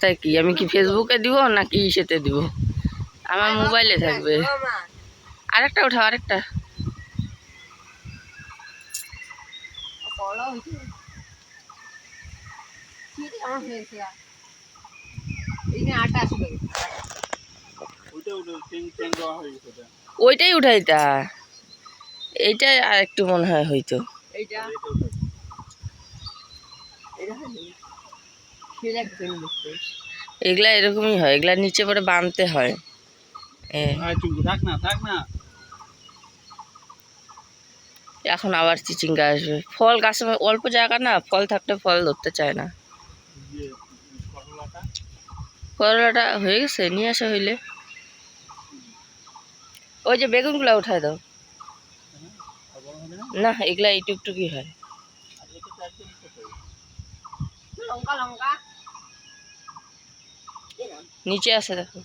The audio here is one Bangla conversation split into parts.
তাই কি? আমি কি ফেসবুকে দিব নাকি ইসেতে দিব? আমার মোবাইলে থাকবে। আরেকটা উঠাও আরেকটা। ওইটাই উঠাইতা এইটাই আর একটু মনে হয় হইতো এগুলা এরকমই হয় এগুলা নিচে পরে বাঁধতে হয়। না এখন আবার চিচিঙ্গা আসবে। ফল গাছে অল্প জায়গা না ফল থাকলে ফল ধরতে চায় না। করলাটা? হয়ে গেছে নিয়ে আসা হইলে। ওই যে বেগুনগুলা উঠায় দাও। না এগুলা এই টুকটুকি হয়। একদম ছোট নিচে আছে দেখো।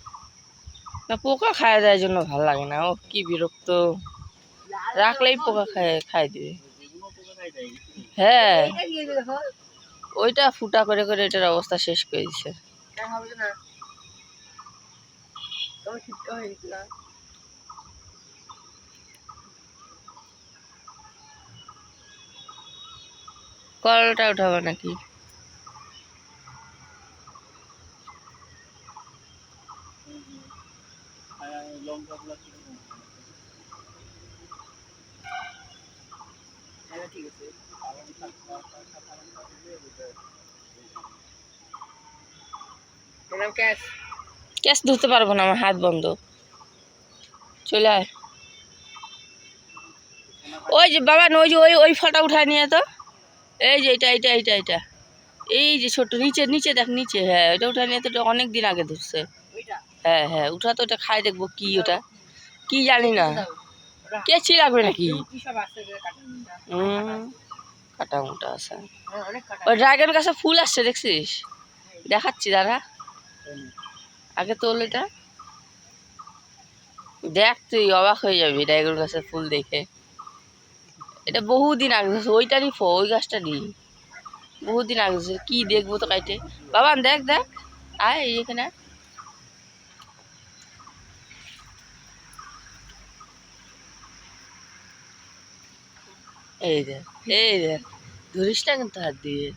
না, পোকা খায় দেয় জন্য ভালো লাগে না, ও কি বিরক্ত। রাখলেই পোকা খায় খাই দিবে। হ্যাঁ। ওইটা ফুটা করে করে এটার অবস্থা শেষ করে দিছে। কলটা উঠাবো নাকি? ক্যাশ ধরতে পারব না, আমার হাত বন্ধ। চলে আয়। ওই যে বাবা, ওই যে ওই ওই ফলটা উঠায় নিয়ে তো। এই যে এটা এটা এটা এটা। এই যে ছোট নিচে নিচে দেখ, নিচে। হ্যাঁ ওটা উঠায় নিয়ে তো অনেক দিন আগে ধরছে। হ্যাঁ হ্যাঁ উঠা তো ওটা খাই দেখব কি ওটা। কি জানি না। কেচি লাগবে নাকি? কাটা মোটা আছে। ওই ড্রাগন গাছে ফুল আসছে, দেখছিস? দেখাচ্ছি, দাদা। আগে তোল এটা। দেখ তুই, অবাক হয়ে যাবি ড্রাগন গাছের ফুল দেখে। এটা বহুদিন আগে ওইটারই ফ, ওই গাছটা গাছটারই। বহুদিন আগে কি দেখব তো কাইটে। বাবা দেখ দেখ। আয় এখানে এই দেখ এই দেখ ধরিস না কিন্তু হাত দিয়ে।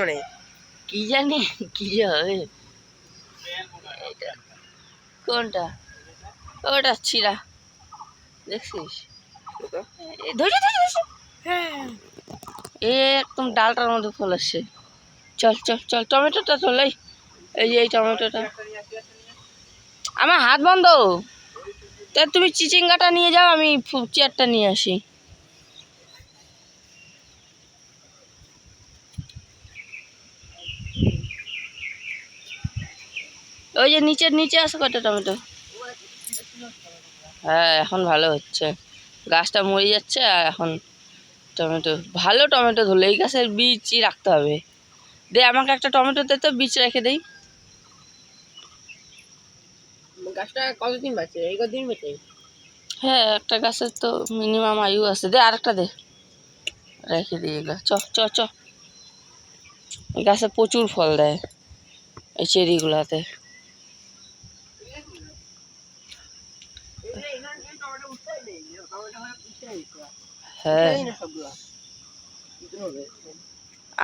মানে কি জানি কি যে হবে। এটা কোনটা? ওটা ছিঁড়া। দেখছিস? ধরে ধরে। এ একদম ডালটার মধ্যে ফল আসছে। চল চল চল টমেটোটা চল এই যে এই টমেটোটা। আমার হাত বন্ধ। তা তুমি চিচিঙ্গাটা নিয়ে যাও আমি চেয়ারটা নিয়ে আসি। ওই যে নিচের নিচে আছে কটা টমেটো? হ্যাঁ এখন ভালো হচ্ছে। গাছটা মরে যাচ্ছে আর এখন টমেটো ভালো টমেটো ধরলো এই গাছের বীজই রাখতে হবে। দে আমাকে একটা টমেটো দে তো বীজ রেখে দেই। গাছটা কতদিন বাঁচে? এই কদিন বেঁচে? হ্যাঁ একটা গাছের তো মিনিমাম আয়ু আছে। দে আরেকটা দে। রেখে দিই এগুলো। চ চ চ। এই গাছে প্রচুর ফল দেয় এই চেরিগুলাতে। হ্যাঁ।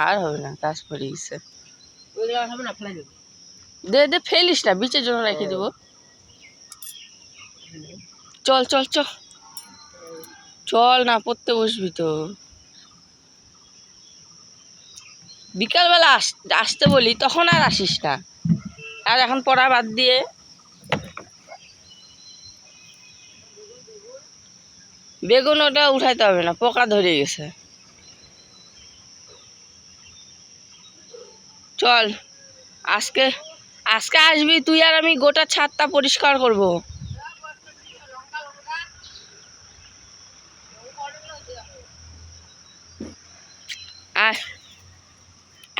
আর হবে না গাছ। ভরে গেছে দে দে ফেলিস না বিচের জন্য রেখে দিব। চল চল চল। চল না পড়তে বসবি তো। বিকালবেলা আস আসতে বলি তখন আর আসিস না। আর এখন পড়া বাদ দিয়ে বেগুন ওটা উঠাইতে হবে না, পোকা ধরে গেছে। চল, আজকে আজকে আসবি তুই আর আমি গোটা ছাদটা পরিষ্কার করব।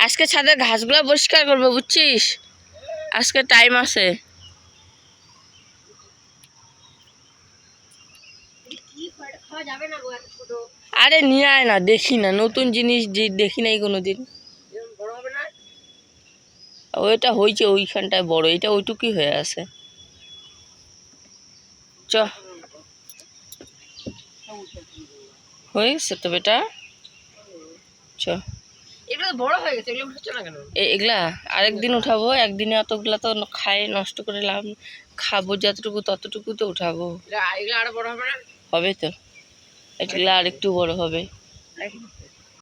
আজকে ছাদের ঘাসগুলো পরিষ্কার করব, বুঝছিস? আজকে টাইম আছে খাওয়া যাবে না গো এত ছোট আরে নিয়ে আয় না দেখি না নতুন জিনিস দেখি নাই কোনো দিন এরকম বড় হবে না? ওইটা হয়েছে ওইখানটায় বড় এটা ওইটুকুই হয়ে আছে। চ। হয়ে গেছে তো বেটা। চ। এগুলো হয়ে আরেকদিন উঠাবো একদিনে অতগুলা তো খাই নষ্ট করে লাভ খাব যতটুকু ততটুকু তো উঠাবো হবে তো। এগুলা আর একটু বড় হবে?